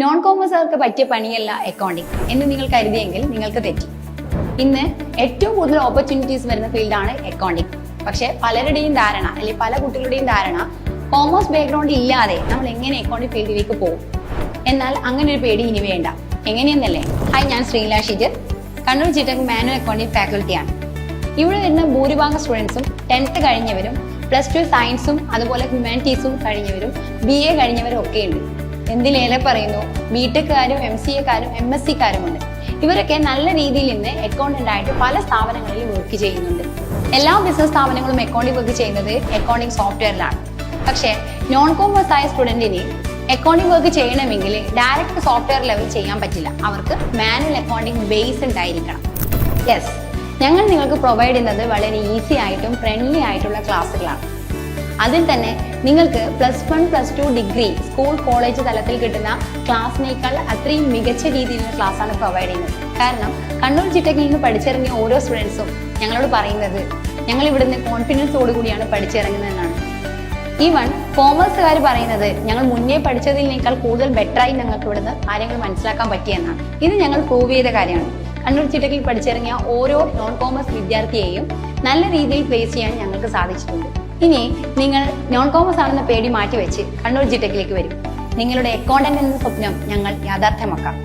Non കോമേഴ്സുകാർക്ക് പറ്റിയ പണിയല്ല accounting എന്ന് നിങ്ങൾ കരുതിയെങ്കിൽ നിങ്ങൾക്ക് തെറ്റി. ഇന്ന് ഏറ്റവും കൂടുതൽ ഓപ്പർച്യൂണിറ്റീസ് വരുന്ന ഫീൽഡാണ് അക്കൗണ്ടിങ് പക്ഷേ പലരുടെയും ധാരണ അല്ലെങ്കിൽ പല കുട്ടികളുടെയും ധാരണ കോമേഴ്സ് ബാക്ക്ഗ്രൗണ്ട് ഇല്ലാതെ നമ്മൾ എങ്ങനെ അക്കൗണ്ടിങ് ഫീൽഡിലേക്ക് പോകും? എന്നാൽ അങ്ങനെ ഒരു പേടി ഇനി വേണ്ട. എങ്ങനെയെന്നല്ലേ? ഹായ് ഞാൻ Sreela Shijar Kannur G Tec manual accounting ഫാക്കൽറ്റിയാണ് ഇവിടെ വരുന്ന ഭൂരിഭാഗം സ്റ്റുഡൻസും ടെൻത്ത് കഴിഞ്ഞവരും പ്ലസ് ടു സയൻസും അതുപോലെ ഹ്യൂമാനിറ്റീസും കഴിഞ്ഞവരും ബി എ കഴിഞ്ഞവരും ഒക്കെ ഉണ്ട്. എന്തിലേറെ പറയുന്നു? ബിടെക്കാരും എം സി എക്കാരും എം എസ് സിക്കാരും ഉണ്ട് ഇവരൊക്കെ നല്ല രീതിയിൽ ഇന്ന് അക്കൗണ്ടന്റ് ആയിട്ട് പല സ്ഥാപനങ്ങളിൽ വർക്ക് ചെയ്യുന്നുണ്ട്. എല്ലാ ബിസിനസ് സ്ഥാപനങ്ങളും അക്കൗണ്ടിംഗ് വർക്ക് ചെയ്യുന്നത് അക്കൗണ്ടിംഗ് സോഫ്റ്റ്വെയറിലാണ് പക്ഷേ നോൺ കോമേഴ്സ് ആയ സ്റ്റുഡന്റിന് അക്കൗണ്ടിംഗ് വർക്ക് ചെയ്യണമെങ്കിൽ ഡയറക്റ്റ് സോഫ്റ്റ്വെയർ ലെവൽ ചെയ്യാൻ പറ്റില്ല. അവർക്ക് മാനുവൽ അക്കൗണ്ടിംഗ് ബേസ് ഉണ്ടായിരിക്കണം. യെസ് ഞങ്ങൾ നിങ്ങൾക്ക് പ്രൊവൈഡ് ചെയ്യുന്നത് വളരെ ഈസി ആയിട്ടും ഫ്രണ്ട്ലി ആയിട്ടുള്ള ക്ലാസ്സുകളാണ് അതിൽ തന്നെ നിങ്ങൾക്ക് plus one plus two degree school college തലത്തിൽ കിട്ടുന്ന ക്ലാസ്സിനേക്കാൾ അത്രയും മികച്ച രീതിയിലുള്ള ക്ലാസ്സാണ് പ്രൊവൈഡ് ചെയ്യുന്നത്. കാരണം കണ്ണൂർ ജിടെക്കിൽ നിന്ന് പഠിച്ചിറങ്ങിയ ഓരോ സ്റ്റുഡൻസും ഞങ്ങളോട് പറയുന്നത് ഞങ്ങൾ ഇവിടുന്ന് കോൺഫിഡൻസോട് കൂടിയാണ് പഠിച്ചിറങ്ങുന്നതെന്നാണ്. ഈവൺ കോമേഴ്സുകാർ പറയുന്നത് ഞങ്ങൾ മുന്നേ പഠിച്ചതിനേക്കാൾ കൂടുതൽ ബെറ്ററായി ഞങ്ങൾക്ക് ഇവിടുന്ന് കാര്യങ്ങൾ മനസ്സിലാക്കാൻ പറ്റിയെന്നാണ്. ഇത് ഞങ്ങൾ പ്രൂവ് ചെയ്ത കാര്യമാണ്. കണ്ണൂർ ചിട്ടക്കിൽ പഠിച്ചിറങ്ങിയ ഓരോ നോൺ കോമേഴ്സ് വിദ്യാർത്ഥിയെയും നല്ല രീതിയിൽ പ്ലേസ് ചെയ്യാൻ ഞങ്ങൾക്ക് സാധിച്ചിട്ടുണ്ട്. ഇനി നിങ്ങൾ നോൺ കോമേഴ്സ് ആണെന്ന പേടി മാറ്റിവെച്ച് കണ്ണൂർ ജിടെക്കിലേക്ക് വരും. നിങ്ങളുടെ അക്കൗണ്ടന്റ് എന്ന സ്വപ്നം ഞങ്ങൾ യാഥാർത്ഥ്യമാക്കാം.